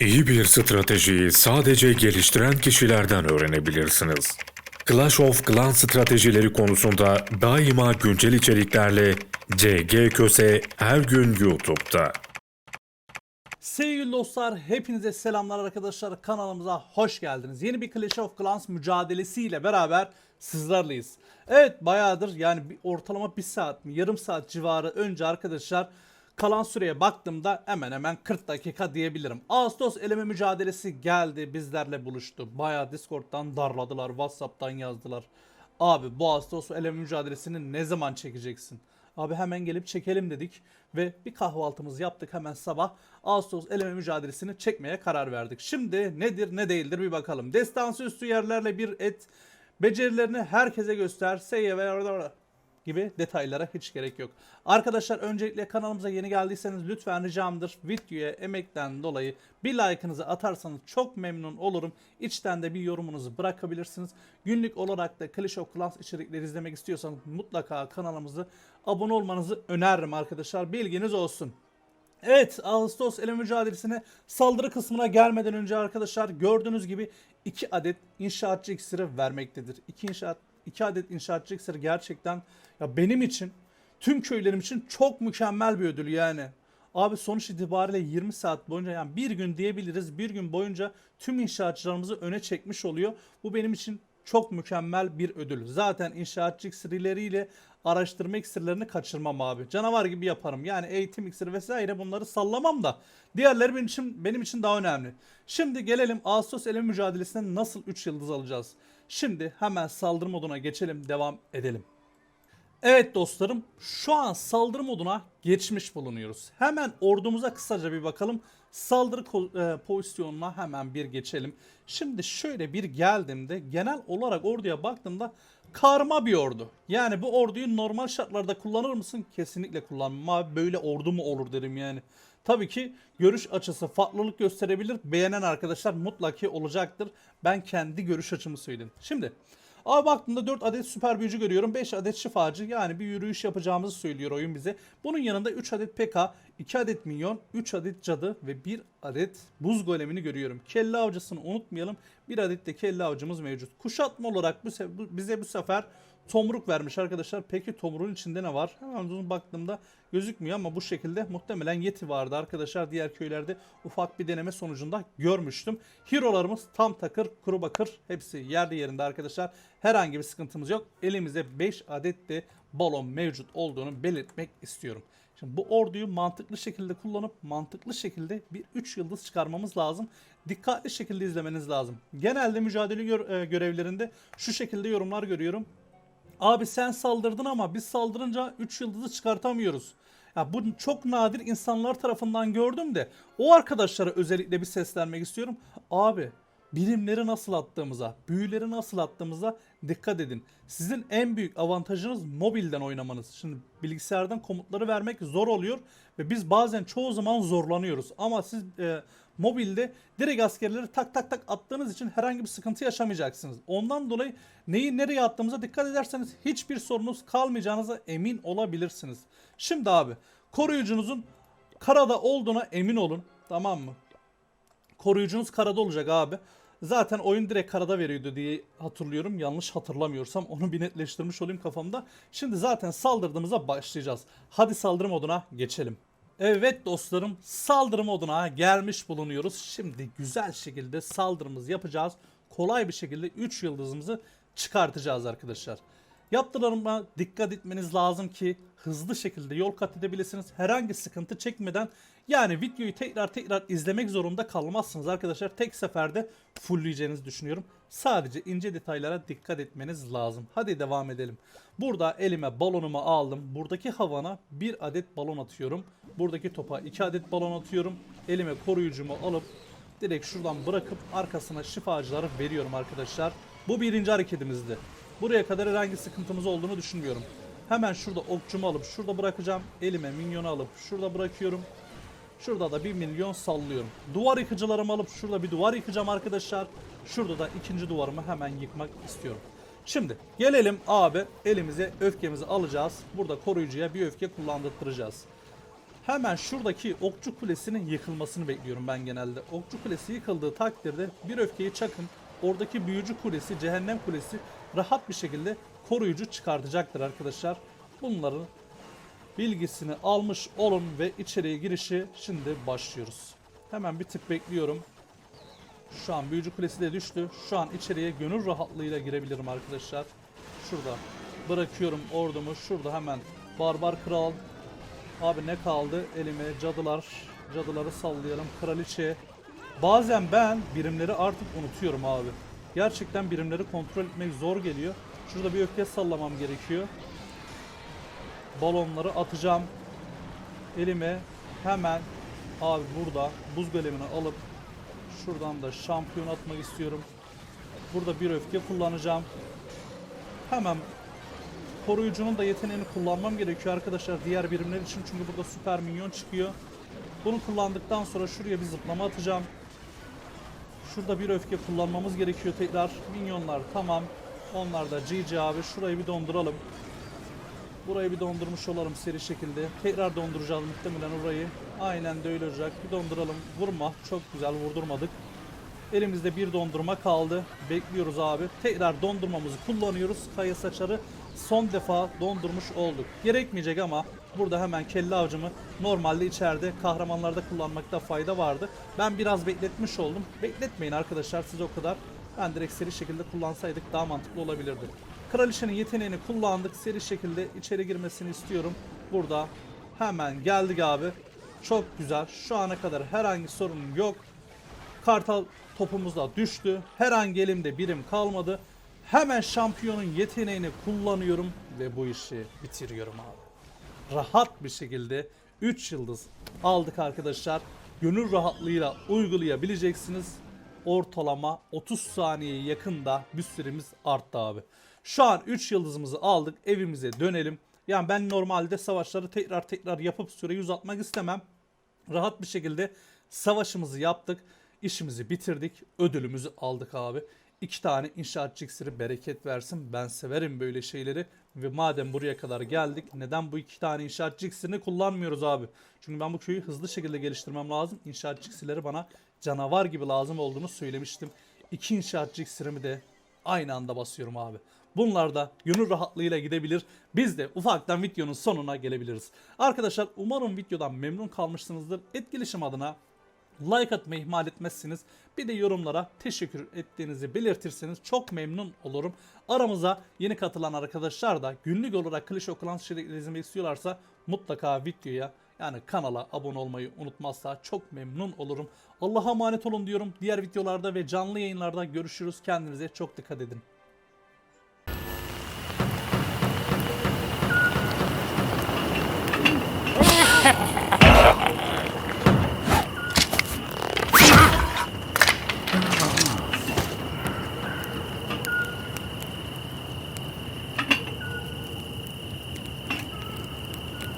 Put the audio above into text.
İyi bir stratejiyi sadece geliştiren kişilerden öğrenebilirsiniz. Clash of Clans stratejileri konusunda daima güncel içeriklerle CG Köse her gün YouTube'da. Sevgili dostlar, hepinize selamlar arkadaşlar. Kanalımıza hoş geldiniz. Yeni bir Clash of Clans mücadelesiyle beraber sizlerleyiz. Evet bayağıdır yani ortalama bir saat mi yarım saat civarı önce arkadaşlar kalan süreye baktığımda hemen hemen 40 dakika diyebilirim. Ağustos eleme mücadelesi geldi bizlerle buluştu. Bayağı Discord'dan darladılar, Whatsapp'tan yazdılar. Abi bu Ağustos eleme mücadelesini ne zaman çekeceksin? Abi hemen gelip çekelim dedik ve bir kahvaltımızı yaptık hemen sabah. Ağustos eleme mücadelesini çekmeye karar verdik. Şimdi nedir ne değildir bir bakalım. Destansı üstü yerlerle bir et becerilerini herkese göster. Seyye ve gibi detaylara hiç gerek yok. Arkadaşlar öncelikle kanalımıza yeni geldiyseniz lütfen ricamdır videoya emekten dolayı bir like'ınızı atarsanız çok memnun olurum. İçten de bir yorumunuzu bırakabilirsiniz. Günlük olarak da Clash of Clans içerikleri izlemek istiyorsanız mutlaka kanalımızı abone olmanızı öneririm arkadaşlar. Bilginiz olsun. Evet Ağustos ele mücadelesine saldırı kısmına gelmeden önce arkadaşlar gördüğünüz gibi 2 adet inşaatçı iksiri vermektedir. 2 inşaat 2 adet inşaatçı iksiri gerçekten ya benim için tüm köylerim için çok mükemmel bir ödül yani. Abi sonuç itibariyle 20 saat boyunca yani bir gün diyebiliriz bir gün boyunca tüm inşaatçılarımızı öne çekmiş oluyor. Bu benim için çok mükemmel bir ödül. Zaten inşaatçı iksirleriyle araştırma iksirlerini kaçırmam abi. Canavar gibi yaparım. Yani eğitim iksiri vesaire bunları sallamam da. Diğerleri benim için, benim için daha önemli. Şimdi gelelim Ağustos eleme mücadelesine nasıl 3 yıldız alacağız. Şimdi hemen saldırı moduna geçelim devam edelim. Evet dostlarım şu an saldırı moduna geçmiş bulunuyoruz. Hemen ordumuza kısaca bir bakalım. Saldırı e, pozisyonuna hemen bir geçelim. Şimdi şöyle bir geldiğimde genel olarak orduya baktığımda karma bir ordu. Yani bu orduyu normal şartlarda kullanır mısın? Kesinlikle kullanmam. Böyle ordu mu olur derim yani. Tabii ki görüş açısı farklılık gösterebilir. Beğenen arkadaşlar mutlaka olacaktır. Ben kendi görüş açımı söyleyeyim. Şimdi Abi baktığımda 4 adet süper büyücü görüyorum. 5 adet şifacı yani bir yürüyüş yapacağımızı söylüyor oyun bize. Bunun yanında 3 adet PK, 2 adet minyon, 3 adet cadı ve 1 adet buz golemini görüyorum. Kelle avcısını unutmayalım. Bir adet de kelle avcımız mevcut. Kuşatma olarak bu- bize bu sefer tomruk vermiş arkadaşlar. Peki tomruğun içinde ne var? Hemen uzun baktığımda gözükmüyor ama bu şekilde muhtemelen yeti vardı arkadaşlar. Diğer köylerde ufak bir deneme sonucunda görmüştüm. Hero'larımız tam takır, kuru bakır. Hepsi yerli yerinde arkadaşlar. Herhangi bir sıkıntımız yok. Elimizde 5 adet de balon mevcut olduğunu belirtmek istiyorum. Şimdi bu orduyu mantıklı şekilde kullanıp mantıklı şekilde bir 3 yıldız çıkarmamız lazım. Dikkatli şekilde izlemeniz lazım. Genelde mücadele gör- e, görevlerinde şu şekilde yorumlar görüyorum. Abi sen saldırdın ama biz saldırınca 3 yıldızı çıkartamıyoruz. Ya bu çok nadir insanlar tarafından gördüm de o arkadaşlara özellikle bir seslenmek istiyorum. Abi birimleri nasıl attığımıza, büyüleri nasıl attığımıza dikkat edin. Sizin en büyük avantajınız mobilden oynamanız. Şimdi bilgisayardan komutları vermek zor oluyor ve biz bazen çoğu zaman zorlanıyoruz. Ama siz e, mobilde direkt askerleri tak tak tak attığınız için herhangi bir sıkıntı yaşamayacaksınız. Ondan dolayı neyi nereye attığımıza dikkat ederseniz hiçbir sorunuz kalmayacağınıza emin olabilirsiniz. Şimdi abi koruyucunuzun karada olduğuna emin olun. Tamam mı? Koruyucunuz karada olacak abi. Zaten oyun direkt karada veriyordu diye hatırlıyorum. Yanlış hatırlamıyorsam onu bir netleştirmiş olayım kafamda. Şimdi zaten saldırdığımıza başlayacağız. Hadi saldırı moduna geçelim. Evet dostlarım saldırı moduna gelmiş bulunuyoruz. Şimdi güzel şekilde saldırımızı yapacağız. Kolay bir şekilde 3 yıldızımızı çıkartacağız arkadaşlar. Yaptılarıma dikkat etmeniz lazım ki hızlı şekilde yol kat edebilirsiniz. Herhangi sıkıntı çekmeden yani videoyu tekrar tekrar izlemek zorunda kalmazsınız arkadaşlar. Tek seferde fullleyeceğinizi düşünüyorum. Sadece ince detaylara dikkat etmeniz lazım. Hadi devam edelim. Burada elime balonumu aldım. Buradaki havana bir adet balon atıyorum. Buradaki topa iki adet balon atıyorum. Elime koruyucumu alıp direkt şuradan bırakıp arkasına şifacıları veriyorum arkadaşlar. Bu birinci hareketimizdi. Buraya kadar herhangi sıkıntımız olduğunu düşünmüyorum. Hemen şurada okçumu alıp şurada bırakacağım. Elime minyonu alıp şurada bırakıyorum. Şurada da bir milyon sallıyorum. Duvar yıkıcılarımı alıp şurada bir duvar yıkacağım arkadaşlar. Şurada da ikinci duvarımı hemen yıkmak istiyorum. Şimdi gelelim abi elimize öfkemizi alacağız. Burada koruyucuya bir öfke kullandırtıracağız. Hemen şuradaki okçu kulesinin yıkılmasını bekliyorum ben genelde. Okçu kulesi yıkıldığı takdirde bir öfkeyi çakın. Oradaki büyücü kulesi, cehennem kulesi rahat bir şekilde koruyucu çıkartacaktır arkadaşlar. Bunların bilgisini almış olun ve içeriye girişi şimdi başlıyoruz. Hemen bir tık bekliyorum. Şu an büyücü kulesi de düştü. Şu an içeriye gönül rahatlığıyla girebilirim arkadaşlar. Şurada bırakıyorum ordumu. Şurada hemen barbar kral. Abi ne kaldı? Elime cadılar. Cadıları sallayalım. Kraliçe. Bazen ben birimleri artık unutuyorum abi. Gerçekten birimleri kontrol etmek zor geliyor. Şurada bir öfke sallamam gerekiyor. Balonları atacağım. Elime hemen abi burada buz golemini alıp şuradan da şampiyon atmak istiyorum. Burada bir öfke kullanacağım. Hemen koruyucunun da yeteneğini kullanmam gerekiyor arkadaşlar diğer birimler için çünkü burada süper minyon çıkıyor. Bunu kullandıktan sonra şuraya bir zıplama atacağım. Şurada bir öfke kullanmamız gerekiyor tekrar. Minyonlar tamam. Onlar da GG abi. Şurayı bir donduralım. Burayı bir dondurmuş olalım seri şekilde. Tekrar donduracağız muhtemelen orayı. Aynen de öyle olacak. Bir donduralım. Vurma. Çok güzel vurdurmadık. Elimizde bir dondurma kaldı. Bekliyoruz abi. Tekrar dondurmamızı kullanıyoruz. Kaya saçarı son defa dondurmuş olduk. Gerekmeyecek ama burada hemen kelle avcımı normalde içeride kahramanlarda kullanmakta fayda vardı. Ben biraz bekletmiş oldum. Bekletmeyin arkadaşlar siz o kadar. Ben direkt seri şekilde kullansaydık daha mantıklı olabilirdi. Kraliçenin yeteneğini kullandık. Seri şekilde içeri girmesini istiyorum. Burada hemen geldik abi. Çok güzel. Şu ana kadar herhangi sorun yok. Kartal topumuz da düştü. Herhangi elimde birim kalmadı. Hemen şampiyonun yeteneğini kullanıyorum ve bu işi bitiriyorum abi. Rahat bir şekilde 3 yıldız aldık arkadaşlar. Gönül rahatlığıyla uygulayabileceksiniz. Ortalama 30 saniye yakında bir süremiz arttı abi. Şu an 3 yıldızımızı aldık. Evimize dönelim. Yani ben normalde savaşları tekrar tekrar yapıp süreyi uzatmak istemem rahat bir şekilde savaşımızı yaptık. işimizi bitirdik. Ödülümüzü aldık abi. İki tane inşaatçı iksiri bereket versin. Ben severim böyle şeyleri. Ve madem buraya kadar geldik neden bu iki tane inşaatçı iksirini kullanmıyoruz abi? Çünkü ben bu köyü hızlı şekilde geliştirmem lazım. İnşaatçı iksirleri bana canavar gibi lazım olduğunu söylemiştim. İki inşaatçı iksirimi de aynı anda basıyorum abi. Bunlar da gönül rahatlığıyla gidebilir. Biz de ufaktan videonun sonuna gelebiliriz. Arkadaşlar umarım videodan memnun kalmışsınızdır. Etkileşim adına like atmayı ihmal etmezsiniz. Bir de yorumlara teşekkür ettiğinizi belirtirseniz çok memnun olurum. Aramıza yeni katılan arkadaşlar da günlük olarak Clash of Clans izlemek istiyorlarsa mutlaka videoya yani kanala abone olmayı unutmazsa çok memnun olurum. Allah'a emanet olun diyorum. Diğer videolarda ve canlı yayınlarda görüşürüz. Kendinize çok dikkat edin.